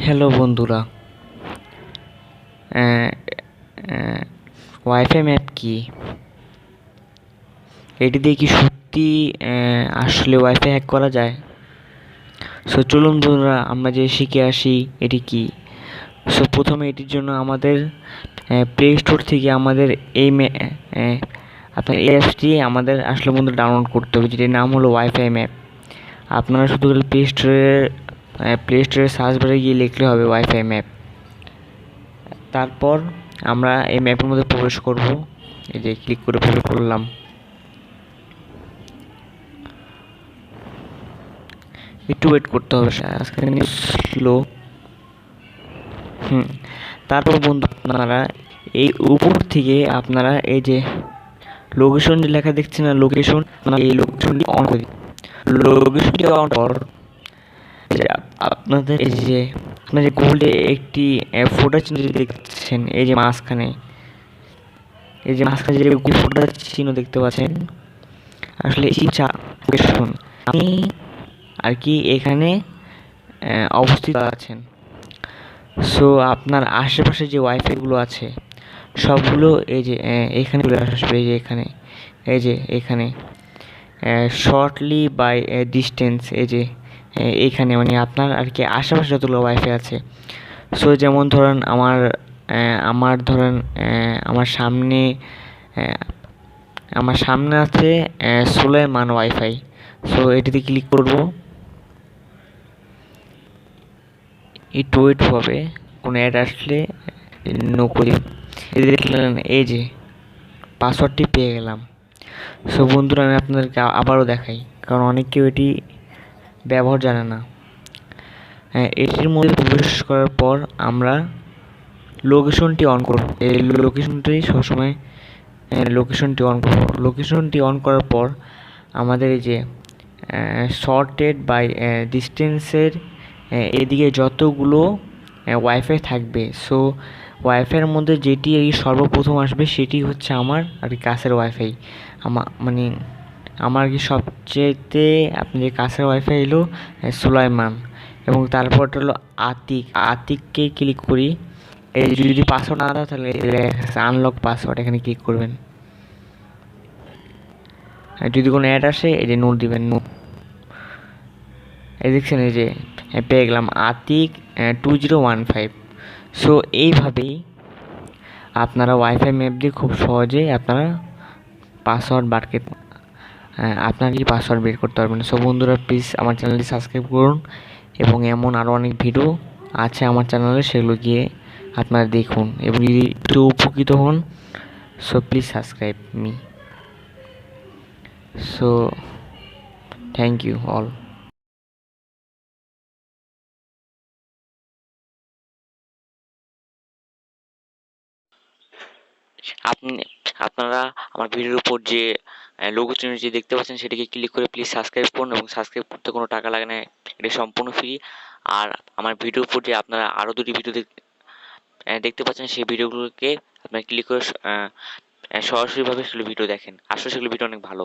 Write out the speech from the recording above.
Hello বন্ধুরা। Wifi map কি? এটি দিয়ে কি সত্যি আসলে ওয়াইফাই হ্যাক করা যায়? সো চলুন বন্ধুরা, আমরা যে শিখে আসি, এটি কি? সো প্রথমে এটির জন্য আমাদের প্লে স্টোর থেকে আমাদের এই আপনার এই অ্যাপসটি আমাদের আসলে বন্ধু ডাউনলোড করতে হবে, যেটির নাম হলো ওয়াইফাই ম্যাপ আপনারা শুধু প্লে স্টোরের প্লে স্টোরের সার্চ বারে গিয়ে লিখলে হবে ওয়াইফাই ম্যাপ তারপর আমরা এই ম্যাপের মধ্যে প্রবেশ করব। এই যে ক্লিক করে প্রবেশ করলাম। একটু ওয়েট করতে হবে। আজকে স্লো হুম। তারপর বন্ধু, আপনারা এই উপর থেকে আপনারা এই যে লোকেশন যে লেখা দেখছেন না লোকেশন এই লোকেশনটি অন করে লোকেশনটি অন কর আপনাদের এই যে আপনার যে গোল্ডে একটি ফোটা চিহ্ন দেখছেন, এই যে মাঝখানে, এই যে মাঝখানে যে ফোটা চিহ্ন দেখতে পাচ্ছেন, আসলে এই চা আপনি আর কি এখানে অবস্থিত আছেন। সো আপনার আশেপাশে যে ওয়াইফাইগুলো আছে, সবগুলো এই যে এখানে চলে আসবে, এই যে এখানে, এই যে এখানে শর্টলি বাই ডিস্টেন্স এই যে এইখানে মানে আপনার আর কি আশেপাশে যতগুলো ওয়াইফাই আছে। সো যেমন ধরেন আমার আমার ধরেন আমার সামনে আমার সামনে আছে সুলাইমান ওয়াইফাই সো এটিতে ক্লিক করব। একটু ওয়েট হবে, কোনো অ্যাড আসলে নো করি। দেখলেন, এই যে পাসওয়ার্ডটি পেয়ে গেলাম। সো বন্ধুরা, আমি আপনাদেরকে আবারও দেখাই, কারণ অনেক কেউ এটি ব্যবহার জানে না। হ্যাঁ এটির মধ্যে প্রবেশ করার পর আমরা লোকেশনটি অন করব। এই লোকেশনটি সবসময় লোকেশনটি অন করব। লোকেশনটি অন করার পর আমাদের এই যে শর্টেড বাই ডিস্টেন্সের এদিকে যতগুলো ওয়াইফাই থাকবে। সো ওয়াইফাইয়ের মধ্যে যেটি এই সর্বপ্রথম আসবে সেটি হচ্ছে আমার আর কাছের ওয়াইফাই আমার মানে আমার কি সবচেয়েতে আপনি যে কাছের ওয়াইফাই এলো সুলাইমান। এবং তারপরটা হলো আতিক। আতিককে ক্লিক করি। এই যদি পাসওয়ার্ড না দাও, তাহলে আনলক পাসওয়ার্ড এখানে ক্লিক করবেন। আর যদি কোনো অ্যাড আসে, এই যে নোট দিবেন নোট এই দেখছেন, এই যে পেয়ে গেলাম Atiq two zero one five so এইভাবেই আপনারা ওয়াইফাই ম্যাপ দিয়ে খুব সহজেই আপনারা পাসওয়ার্ড বাড়কে আপনার কি পাসওয়ার্ড বের করতে পারবেন। সো বন্ধুরা প্লিজ আমার চ্যানেলটি সাবস্ক্রাইব করুন এবং এমন আরও অনেক ভিডিও আছে আমার চ্যানেলে সেগুলো গিয়ে আপনারা দেখুন এবং যদি একটু উপকৃত হন so please subscribe me so thank you all আপনি, আপনারা আমার ভিডিওর উপর যে লোগো যে দেখতে পাচ্ছেন, সেটিকে ক্লিক করে প্লিজ সাবস্ক্রাইব করুন এবং সাবস্ক্রাইব করতে কোনো টাকা লাগে না, এটা সম্পূর্ণ ফ্রি আর আমার ভিডিওর উপর যে আপনারা আরও দুটি ভিডিও দেখতে পাচ্ছেন, সেই ভিডিওগুলোকে আপনারা ক্লিক করে সরাসরি ভাবে সরাসরিভাবে সেগুলো ভিডিও দেখেন। আসলে সেগুলো ভিডিও অনেক ভালো।